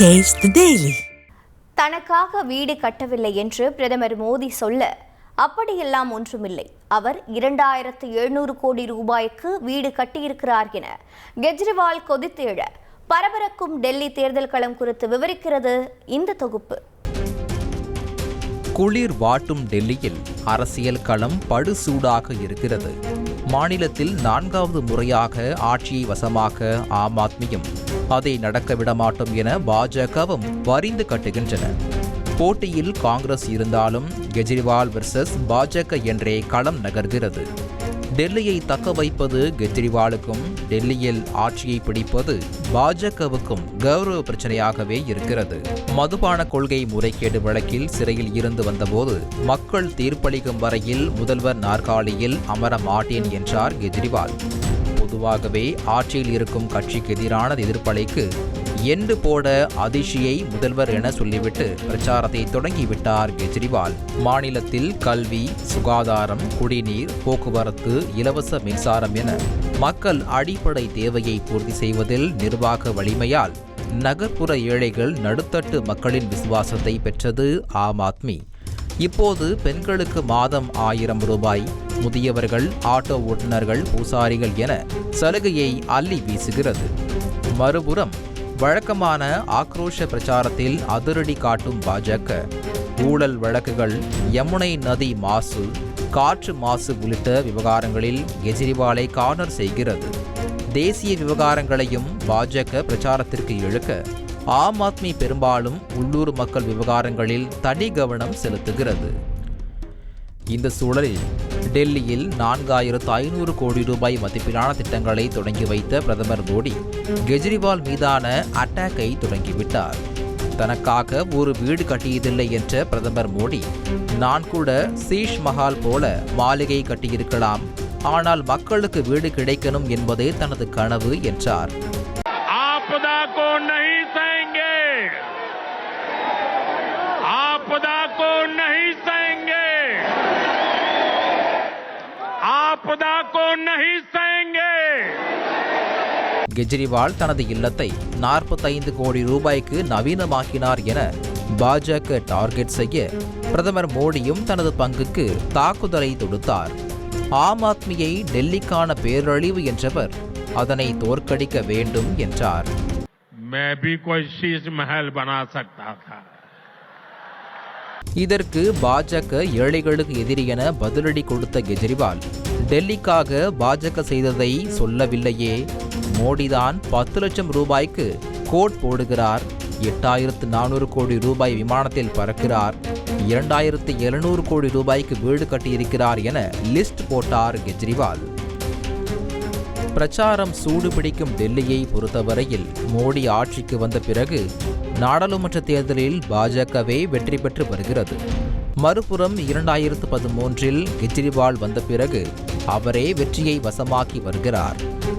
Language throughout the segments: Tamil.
Daily. தனக்காக வீடு கட்டவில்லை என்று பிரதமர் மோடி சொல்ல அப்படியெல்லாம் ஒன்றுமில்லை. அவர் இரண்டாயிரத்து எழுநூறு கோடி ரூபாய்க்கு வீடு கட்டியிருக்கிறார் என கெஜ்ரிவால் கொதித்தெழ பரபரக்கும் டெல்லி தேர்தல் களம் குறித்து விவரிக்கிறது இந்த தொகுப்பு. குளிர் வாட்டும் டெல்லியில் அரசியல் களம் படுசூடாக இருக்கிறது. மாநிலத்தில் நான்காவது முறையாக ஆட்சியை வசமாக்க ஆம் ஆத்மியும். அதை நடக்க விடமாட்டோம் என பாஜகவும் வரிந்து கட்டுகின்றன. போட்டியில் காங்கிரஸ் இருந்தாலும் கெஜ்ரிவால் வெர்சஸ் பாஜக என்றே களம் நகர்கிறது. டெல்லியை தக்க வைப்பது கெஜ்ரிவாலுக்கும் டெல்லியில் ஆட்சியை பிடிப்பது பாஜகவுக்கும் கௌரவ பிரச்சனையாகவே இருக்கிறது. மதுபான கொள்கை முறைகேடு வழக்கில் சிறையில் இருந்து வந்தபோது மக்கள் தீர்ப்பளிக்கும் வரையில் முதல்வர் நாற்காலியில் அமர மாட்டேன் என்றார் கெஜ்ரிவால். பொதுவாகவே ஆட்சியில் இருக்கும் கட்சிக்கு எதிரான எதிர்ப்பலைக்கு எண்டு போட அதிர்ச்சியை முதல்வர் என சொல்லிவிட்டு பிரச்சாரத்தை தொடங்கிவிட்டார் கெஜ்ரிவால். மாநிலத்தில் கல்வி சுகாதாரம் குடிநீர் போக்குவரத்து இலவச மின்சாரம் என மக்கள் அடிப்படை தேவையை பூர்த்தி செய்வதில் நிர்வாக வலிமையால் நகர்ப்புற ஏழைகள் நடுத்தட்டு மக்களின் விசுவாசத்தை பெற்றது ஆம் ஆத்மி. இப்போது பெண்களுக்கு மாதம் ஆயிரம் ரூபாய் முதியவர்கள் ஆட்டோ ஓட்டுநர்கள் பூசாரிகள் என சலுகையை அள்ளி வீசுகிறது. மறுபுறம் வழக்கமான ஆக்ரோஷ பிரச்சாரத்தில் அதிரடி காட்டும் பாஜக. ஊழல் வழக்குகள் யமுனை நதி மாசு காற்று மாசு உள்ளிட்ட விவகாரங்களில் கெஜ்ரிவாலை கார்னர் செய்கிறது. தேசிய விவகாரங்களையும் பாஜக பிரச்சாரத்திற்கு இழுக்க ஆம் ஆத்மி பெரும்பாலும் உள்ளூர் மக்கள் விவகாரங்களில் தனி கவனம் செலுத்துகிறது. இந்த சூழலில் டெல்லியில் நான்காயிரத்து ஐநூறு கோடி ரூபாய் மதிப்பிலான திட்டங்களை தொடங்கி வைத்த பிரதமர் மோடி கெஜ்ரிவால் மீதான அட்டாக்கை தொடங்கிவிட்டார். தனக்காக ஒரு வீடு கட்டியதில்லை என்ற பிரதமர் மோடி நான் கூட சீஷ் மஹால் போல மாளிகை கட்டியிருக்கலாம் ஆனால் மக்களுக்கு வீடு கிடைக்கணும் என்பதே தனது கனவு என்றார். नहीं सहेंगे கெஜ்ரிவால் தனது இல்லத்தை நாற்பத்தைந்து கோடி ரூபாய்க்கு நவீனமாக்கினார் என பாஜக டார்கெட் செய்ய பிரதமர் மோடியும் தனது பங்குக்கு தாக்குதலை தொடுத்தார் ஆம் ஆத்மியை டெல்லிக்கான பேரழிவு என்றவர் அதனை தோற்கடிக்க வேண்டும் என்றார் मैं भी कोई शीश महल बना सकता था இதற்கு பாஜக ஏழைகளுக்கு எதிரி என பதிலடி கொடுத்த கெஜ்ரிவால் டெல்லிக்காக பாஜக செய்ததை சொல்லவில்லையே. மோடிதான் பத்து லட்சம் ரூபாய்க்கு கோட் போடுகிறார். எட்டாயிரத்து நானூறு கோடி ரூபாய் விமானத்தில் பறக்கிறார். இரண்டாயிரத்து எழுநூறு கோடி ரூபாய்க்கு வீடு கட்டியிருக்கிறார் என லிஸ்ட் போட்டார் கெஜ்ரிவால். பிரச்சாரம் சூடுபிடிக்கும் டெல்லியை பொறுத்தவரையில் மோடி ஆட்சிக்கு வந்த பிறகு நாடாளுமன்ற தேர்தலில் பாஜகவே வெற்றி பெற்று வருகிறது. மறுபுறம் இரண்டாயிரத்து பதிமூன்றில் கெஜ்ரிவால் வந்த பிறகு அவரே வெற்றியை வசமாக்கி வருகிறார்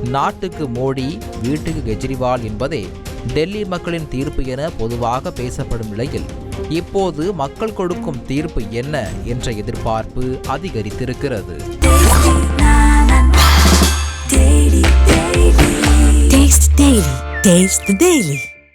நாட்டுக்கு மோடி வீட்டுக்கு கெஜ்ரிவால் என்பதே டெல்லி மக்களின் தீர்ப்பு என பொதுவாக பேசப்படும் நிலையில் இப்போது மக்கள் கொடுக்கும் தீர்ப்பு என்ன என்ற எதிர்பார்ப்பு அதிகரித்திருக்கிறது Taste Daily.